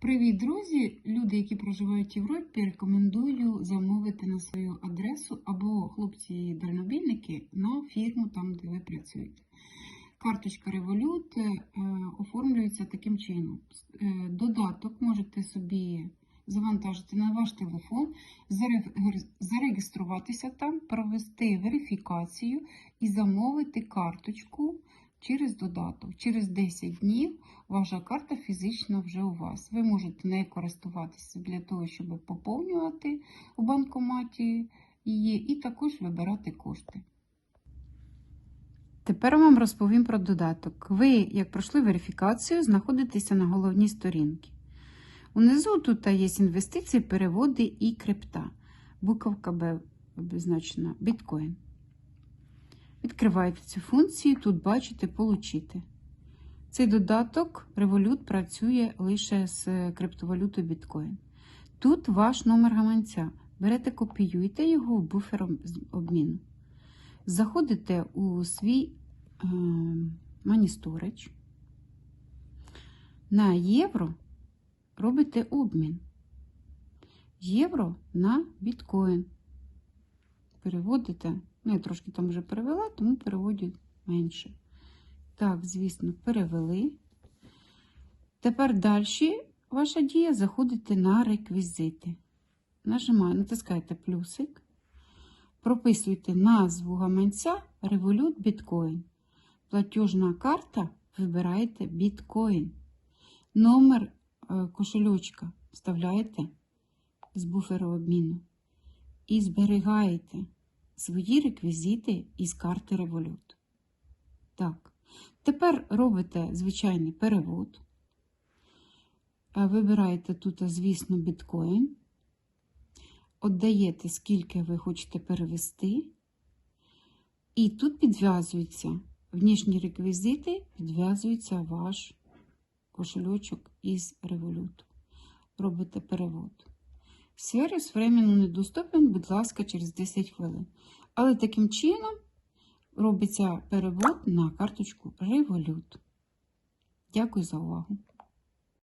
Привіт, друзі! Люди, які проживають в Європі, рекомендую замовити на свою адресу або хлопці-дальнобійники на фірму там, де ви працюєте. Карточка е, оформлюється таким чином. Е, Додаток можете собі завантажити на ваш телефон, заре- зареєструватися там, провести верифікацію і замовити карточку через додаток. Через 10 днів ваша карта фізично вже у вас. Ви можете нею користуватися для того, щоб поповнювати у банкоматі її, і також вибирати кошти. Тепер вам розповім про додаток. Ви, як пройшли верифікацію, знаходитеся на головній сторінці. Унизу тут є інвестиції, переводи і крипта. Буковка Б обозначена біткоін. Відкриваєте цю функцію, тут бачите Получити. Цей додаток Revolut працює лише з криптовалютою біткоін. Тут ваш номер гаманця. Берете, копіюєте його в буфер обміну. Заходите у свій е, Money Storage. На євро робите обмін. Євро на біткоін. Переводите. Ну, я трошки там вже перевела, тому переводю менше. Так, звісно, перевели. Тепер далі ваша дія заходите на реквізити. Нажимаю, натискаєте плюсик. Прописуйте назву гаманця Revolut Bitcoin. Платіжна карта вибираєте Bitcoin. Номер е, кошельочка вставляєте з буферу обміну. І зберігаєте свої реквізити із карти Revolut. Так. Тепер робите звичайний перевод. Е, Вибираєте тут, звісно, біткоін. Отдаєте, скільки ви хочете перевести. І тут підв'язується внішні реквізити, підв'язується ваш кошельочок із Revolut. Робите перевод. Сервіс временно недоступен, будь ласка, через 10 хвилин. Але таким чином робиться перевод на карточку Revolut. Дякую за увагу!